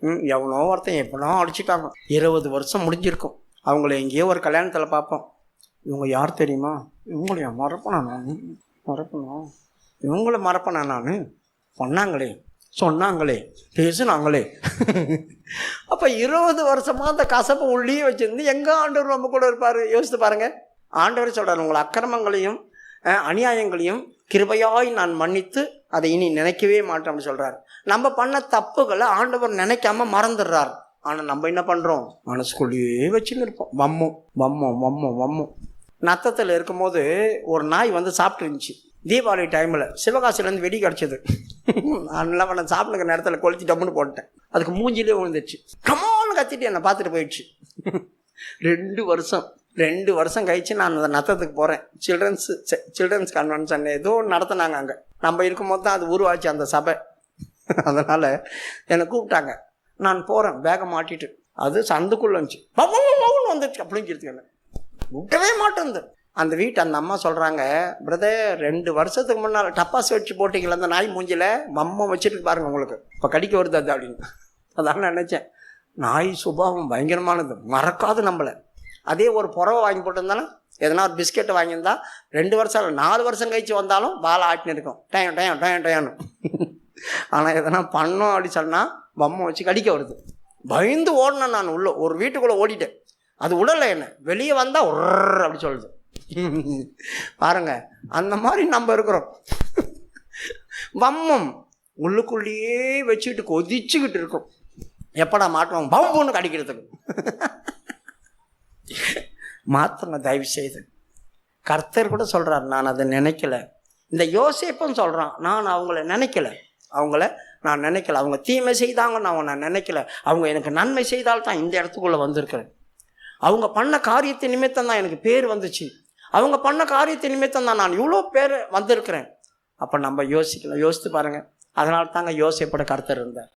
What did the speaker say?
ம் எவனோ ஒருத்தன் எப்படினோ அடிச்சிட்டாங்க. இருபது வருஷம் முடிஞ்சிருக்கும். அவங்கள எங்கேயோ ஒரு கல்யாணத்தில் பார்ப்போம். இவங்க யார் தெரியுமா? இவங்களையா மறப்பனா நான்? மறப்பனா? இவங்கள மறப்பனா நான்? சொன்னாங்களே. சொன்னாங்களே. பேசுனாங்களே. அப்போ இருபது வருஷமாக அந்த கசப்பை உள்ளே வச்சிருந்து எங்கே ஆண்டவர் நம்ம கூட இருப்பார்? யோசித்து பாருங்கள் ஆண்டவர் சொல்கிறார் உங்கள் அக்கிரமங்களையும் அநியாயங்களையும் கிருபையாய் நான் மன்னித்து அதை இனி நினைக்கவே மாட்டேன் அப்படின்னு சொல்கிறார் நம்ம பண்ண தப்புகளை ஆண்டவர் நினைக்காம மறந்துடுறார். ஆனால் நம்ம என்ன பண்ணுறோம் மனசுக்குள்ளேயே வச்சுன்னு இருப்போம். வம்மம் வம்மம் வம்மம் வம்மம் நத்தத்தில் இருக்கும்போது ஒரு நாய் வந்து சாப்பிட்டு இருந்துச்சு. தீபாவளி டைமில் சிவகாசிலேருந்து வெடி கிடச்சிது. நான் பண்ண சாப்பிடுற நேரத்தில் கொளுத்தி டம்முன்னு போட்டேன் அதுக்கு மூஞ்சிலே விழுந்துச்சு கமான்னு கத்திட்டு என்னை பார்த்துட்டு போயிடுச்சு. ரெண்டு வருஷம். ரெண்டு வருஷம் கழிச்சு நான் அந்த நத்தத்துக்கு போகிறேன் சில்ட்ரன்ஸ் சில்ட்ரன்ஸ் கன்வென்ஷன் ஏதோ நடத்தினாங்க அங்கே. நம்ம இருக்கும்போது தான் அது உருவாச்சு அந்த சபை. அதனால் என்னை கூப்பிட்டாங்க. நான் போகிறேன் பேகை மாட்டிட்டு. அது சந்துக்குள்ளே இருந்துச்சு. பவுன்னு வந்துச்சு அப்படிங்கிறது என்ன விட்டவே மாட்டேன் அந்த வீட்டு அந்த அம்மா சொல்கிறாங்க பிரதர் ரெண்டு வருஷத்துக்கு முன்னால் டப்பாஸ் வச்சு போட்டிங்களா அந்த நாய் மூஞ்சில்? மம்மை வச்சுட்டு பாருங்க உங்களுக்கு. இப்போ கடிக்க வருது அது அப்படின்னு. அதான் நினச்சேன் நாய் சுபாவம் பயங்கரமானது. மறக்காது நம்மளை. அதே ஒரு புறவை வாங்கி போட்டிருந்தாலும் எதனா ஒரு பிஸ்கெட்டை வாங்கியிருந்தா ரெண்டு வருஷம் இல்லை நாலு வருஷம் கழிச்சு வந்தாலும் வாழை ஆட்டின்னு இருக்கும். டயம் டயம் டயம் டயம்னு ஆனால் எதனா பண்ணோம் அப்படி சொன்னால் பொம்மை வச்சு கடிக்க வருது. பயந்து ஓடினேன் நான் உள்ள ஒரு வீட்டுக்குள்ளே ஓடிட்டேன். அது உடலை என்ன? வெளியே வந்தால் ஒர்ற அப்படி சொல்லுது. பாருங்க அந்த மாதிரி நம்ம இருக்கிறோம். வம்மம் உள்ளுக்குள்ளேயே வச்சுக்கிட்டு கொதிச்சுக்கிட்டு இருக்கும். எப்படா மாட்டுவோம் பம்புன்னு கடிக்கிறதுக்கு. மாற்றுங்க தயவு செய்து கர்த்தர் கூட சொல்கிறார் நான் அதை நினைக்கல. இந்த யோசேப்பும் சொல்கிறான் நான் அவங்கள நினைக்கல. அவங்கள நான் நினைக்கல. அவங்க தீமை செய்தாங்கன்னு அவங்க நான் நினைக்கல. அவங்க எனக்கு நன்மை செய்தால் தான் இந்த இடத்துக்குள்ளே வந்திருக்கிறேன். அவங்க பண்ண காரியத்தை நிமித்தம் தான் எனக்கு பேர் வந்துச்சு. அவங்க பண்ண காரியத்தை நிமித்தம் தான் நான் இவ்வளோ பேர் வந்திருக்கிறேன். அப்போ நம்ம யோசிக்கணும். யோசித்து பாருங்கள் அதனால தாங்க யோசிப்பட கருத்து இருந்தார்.